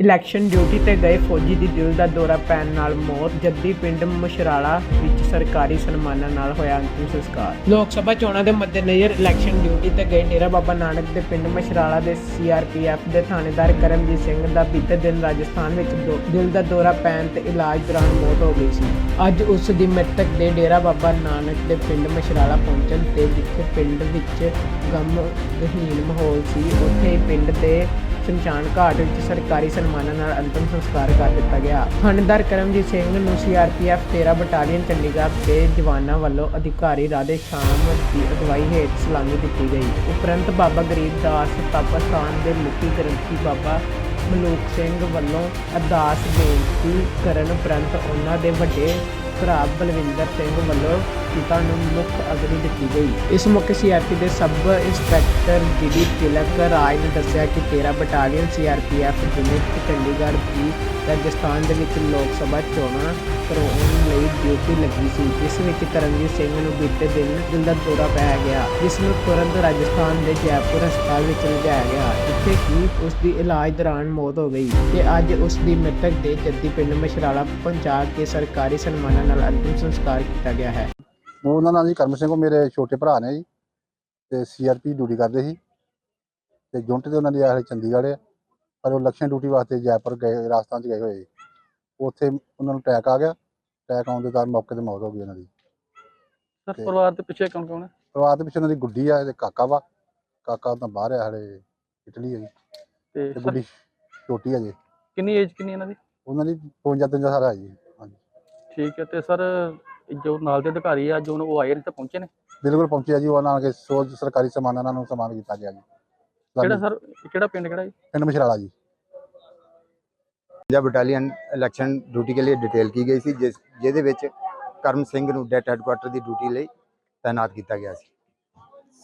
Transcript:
Election duty ਤੇ ਗਏ ਫੌਜੀ ਦੀ ਦਿਲ ਦਾ ਦੌਰਾ ਪੈਣ ਨਾਲ ਮੌਤ, ਜੱਦੀ ਪਿੰਡ ਮਸ਼ਰਾਲਾ ਵਿੱਚ ਸਰਕਾਰੀ ਸਨਮਾਨਾਂ ਨਾਲ ਹੋਇਆ ਅੰਤਿਮ ਸੰਸਕਾਰ। ਲੋਕ ਸਭਾ ਚੋਣਾਂ ਦੇ ਮੱਦੇਨਜ਼ਰ ਇਲੈਕਸ਼ਨ ਡਿਊਟੀ ਤੇ ਗਏ ਡੇਰਾ ਬਾਬਾ ਨਾਨਕ ਦੇ ਪਿੰਡ ਮਸ਼ਰਾਲਾ ਦੇ ਸੀਆਰਪੀਐਫ ਦੇ ਥਾਣੇਦਾਰ ਕਰਮਜੀਤ ਸਿੰਘ ਦਾ ਬੀਤੇ ਦਿਨ ਰਾਜਸਥਾਨ ਵਿੱਚ ਦੋ- ਦਿਲ ਦਾ ਦੌਰਾ ਪੈਣ ਤੇ ਇਲਾਜ ਦੌਰਾਨ ਮੌਤ ਹੋ ਗਈ ਸੀ। ਅੱਜ ਉਸ ਦੀ ਮ੍ਰਿਤਕ ਦੇ ਡੇਰਾ ਬਾਬਾ ਨਾਨਕ ਦੇ ਪਿੰਡ ਮਸ਼ਰਾਲਾ ਪਹੁੰਚਣ ਤੇ ਜਿੱਥੇ ਪਿੰਡ ਵਿੱਚ ਗਮ ਗਹੀਨ ਮਾਹੌਲ ਸੀ, ਉੱਥੇ ਪਿੰਡ ਦੇ ਸ਼ਮਸ਼ਾਨ ਘਾਟ ਵਿੱਚ ਸਰਕਾਰੀ ਸਨਮਾਨਾਂ ਨਾਲ ਅੰਤਿਮ ਸੰਸਕਾਰ ਕਰ ਦਿੱਤਾ ਗਿਆ। ਥਾਣੇਦਾਰ ਕਰਮਜੀਤ ਸਿੰਘ ਨੂੰ ਸੀਆਰਪੀਐਫ 13 ਬਟਾਲੀਅਨ ਚੰਡੀਗੜ੍ਹ ਦੇ ਜਵਾਨਾਂ ਵੱਲੋਂ ਅਧਿਕਾਰੀ ਰਾਧੇ ਸ਼ਾਮ ਦੀ ਅਗਵਾਈ ਹੇਠ ਸਲਾਮੀ ਦਿੱਤੀ ਗਈ। ਉਪਰੰਤ ਬਾਬਾ ਗਰੀਬ ਦਾਸ ਤਪਸਥਾਨ ਦੇ ਮੁਖੀ ਗ੍ਰੰਥੀ ਬਾਬਾ ਮਲੂਕ ਸਿੰਘ ਵੱਲੋਂ ਅਰਦਾਸ ਬੇਨਤੀ ਕਰਨ ਉਪਰੰਤ ਉਹਨਾਂ ਦੇ ਵੱਡੇ ਭਰਾ ਬਲਵਿੰਦਰ ਸਿੰਘ ਵੱਲੋਂ ਪਿਤਾ ਨੂੰ ਮੁੱਖ ਅਗਨੀ ਦਿੱਤੀ ਗਈ। ਇਸ ਮੌਕੇ ਸੀਆਰਪੀ ਦੇ sub inspector DD Tilak Raj ਨੇ ਦੱਸਿਆ ਕਿ 13 ਬਟਾਲੀਅਨ ਸੀਆਰਪੀਐਫ ਯੂਨਿਟ ਚੰਡੀਗੜ੍ਹ ਦੀ ਰਾਜਸਥਾਨ ਦੇ ਵਿੱਚ ਲੋਕ ਸਭਾ ਚੋਣਾਂ ਕਰਵਾਉਣ ਲਈ ਡਿਊਟੀ ਲੱਗੀ ਸੀ। ਜਿਸ ਵਿੱਚ ਕਰਮਜੀਤ ਸਿੰਘ ਨੂੰ ਬੀਤੇ ਦਿਨ ਦਿਲ ਦਾ ਦੌਰਾ ਪੈ ਗਿਆ, ਜਿਸ ਨੂੰ ਤੁਰੰਤ ਰਾਜਸਥਾਨ ਦੇ ਜੈਪੁਰ ਹਸਪਤਾਲ ਵਿੱਚ ਲਿਜਾਇਆ ਗਿਆ, ਜਿੱਥੇ ਕਿ ਉਸ ਦੀ ਇਲਾਜ ਦੌਰਾਨ ਮੌਤ ਹੋ ਗਈ ਤੇ ਅੱਜ ਉਸ ਦੀ ਮ੍ਰਿਤਕ ਦੇ ਜੱਦੀ ਪਿੰਡ ਮਸ਼ਰਾਲਾ ਪਹੁੰਚਾ ਕੇ ਸਰਕਾਰੀ ਸਨਮਾਨਾਂ ਨਾਲ ਅੰਤਿਮ ਸੰਸਕਾਰ ਕੀਤਾ ਗਿਆ ਹੈ। ਉਹਨਾਂ ਨਾਲ ਜੀ ਕਰਮ ਸਿੰਘ ਉਹ ਮੇਰੇ ਛੋਟੇ ਭਰਾ ਨੇ ਜੀ ਤੇ ਸੀਆਰਪੀ ਡਿਊਟੀ ਕਰਦੇ ਸੀ। ਤੇ ਯੂਨਿਟ ਦੇ ਉਹਨਾਂ ਦੀ ਆਹ ਚੰਡੀਗੜ੍ਹ ਆ ਪਰ ਉਹ ਇਲੈਕਸ਼ਨ ਡਿਊਟੀ ਵਾਸਤੇ ਜੈਪੁਰ ਗਏ ਰਾਜਸਥਾਨ ਚ ਗਏ ਹੋਏ। ਉੱਥੇ ਉਹਨਾਂ ਨੂੰ ਅਟੈਕ ਆ ਗਿਆ ਅਟੈਕ ਆਉਣ ਦੇ ਕਾਰਨ ਮੌਕੇ ਤੇ ਮੌਤ ਹੋ ਗਈ ਉਹਨਾਂ ਦੀ। ਸਰ ਤੇ- ਪਰਿਵਾਰ ਦੇ ਪਿੱਛੇ ਕੌਣ ਕੌਣ ਹੈ? ਪਰਿਵਾਰ ਦੇ ਪਿੱਛੇ ਉਹਨਾਂ ਦੀ ਗੁੱਡੀ ਆ ਤੇ ਕਾਕਾ ਵਾ। ਕਾਕਾ ਤਾਂ ਬਾਹਰ ਆ ਹਲੇ ਇਟਲੀ ਹੈ ਜੀ। ਤੇ ਤੇ ਸਰ ਗੁੱਡੀ ਛੋਟੀ ਹੈ ਜੀ। ਕਿੰਨੀ ਏਜ ਕਿੰਨੀ ਇਹਨਾਂ ਦੀ? ਉਹਨਾਂ ਦੀ 55 53 ਸਾਲ ਹੈ ਜੀ ਹਾਂਜੀ। ਠੀਕ ਹੈ ਤੇ ਸਰ ਜੋ ਨਾਲ ਦੇ ਅਧਿਕਾਰੀ ਆ ਜੋ ਉਹ ਆਏ ਤੇ ਪਹੁੰਚੇ ਨੇ? ਬਿਲਕੁਲ ਪਹੁੰਚਿਆ ਜੀ ਉਹਨਾਂ ਨਾਲ ਕੇ ਸੋਚ ਸਰਕਾਰੀ ਸਮਾਨ ਇਹਨਾਂ ਸਮਾਨ ਕੀਤਾ ਗਿਆ ਜੀ। ਕਿਹੜਾ ਸਰ ਕਿਹੜਾ ਪਿੰਡ ਕਿਹੜਾ ਜੀ? ਪਿੰਡ ਮਸ਼ਰਾਲਾ ਜੀ। ਪੰਜਾਬ ਬਟਾਲੀਅਨ ਇਲੈਕਸ਼ਨ ਡਿਊਟੀ ਕੇ ਲਈ ਡਿਟੇਲ ਕੀ ਗਈ ਸੀ ਜਿਸ ਜਿਹਦੇ ਵਿੱਚ ਕਰਮ ਸਿੰਘ ਨੂੰ ਡੈਟ ਹੈਡਕੁਆਟਰ ਦੀ ਡਿਊਟੀ ਲਈ ਤਾਇਨਾਤ ਕੀਤਾ ਗਿਆ ਸੀ।